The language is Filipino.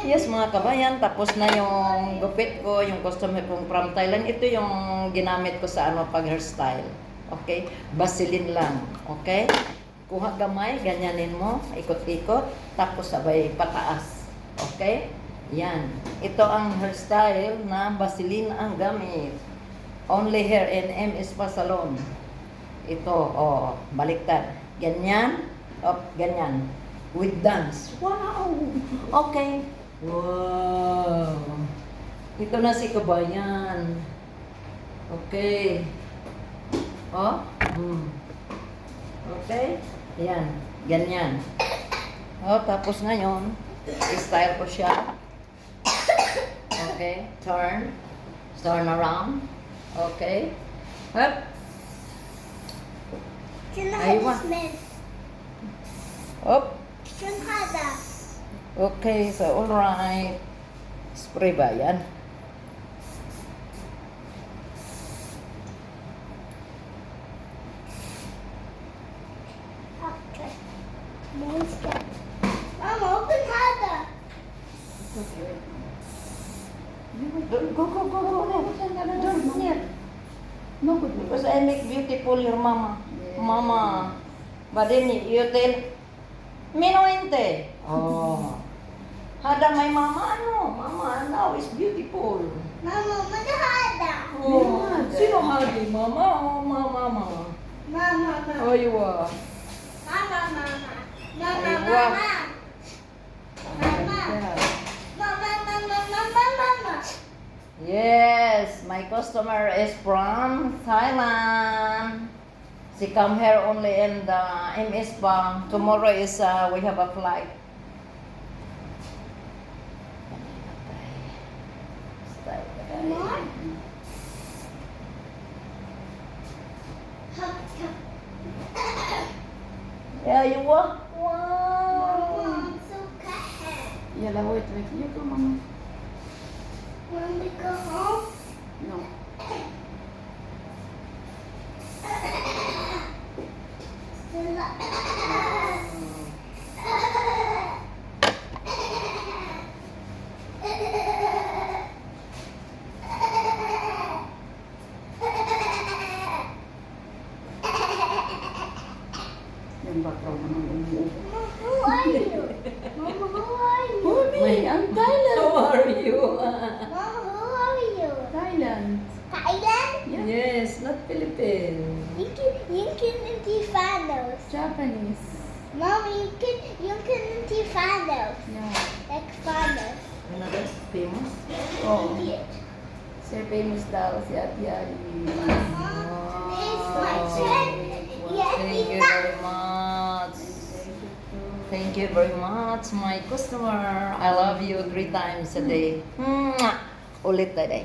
Yes, mga kabayan, tapos na yung gupit ko, yung customer kong from Thailand. Ito yung ginamit ko sa ano pag hairstyle. Okay? Vaseline lang. Okay? Kuha gamay, ganyanin mo, ikot-ikot, tapos sabay pataas. Okay? Yan. Ito ang hairstyle na Vaseline ang gamit. Only hair in M Spa Salon. Ito, oh, baliktad. Ganyan, op, ganyan. With dance. Wow! Okay. Wow! Ito na si Kabayan. Okay. Oh? Hmm. Okay? Yan. Ganyan. Oh, tapos ngayon, style ko siya. Okay. Turn. Turn around. Okay. Up. Aywa. Up. Okay, so alright. Spray ba yan? Mama, open hada. Go, go, go, go, go. Don't here. No good. Because I make beautiful your mama. Mama. But then you tell, Minuinte. Oh. Hada my mama, ano? Mama, now is beautiful. Mama, mana hada. Oh, sino hadi? Mama o mama, mama? Mama, mama. Oh, you are. Mama, mama. Mama, mama. Mama. Mama, mama, mama, mama. Yes, my customer is from Thailand. She come here only in the MS Bank. Tomorrow is uh, we have a flight. Yeah, you want? Yeah, let's wait. You go, mama. When we go home. Yung background naman umuubo. Who are you? Mama, who are you? Wait, ang Thailand. How are you? Mama, who are you? Thailand. Thailand? Yeah. yes, not Philippines. You can, you can Intifanos. Japanese. Mama, you can, you can Intifanos. Yeah. Like fanos. Another famous? Oh. Idiot. Siya famous daw si Ate Ari. Mama, today's you very much, my customer. I love you three times a day. Mwah! Ulit today.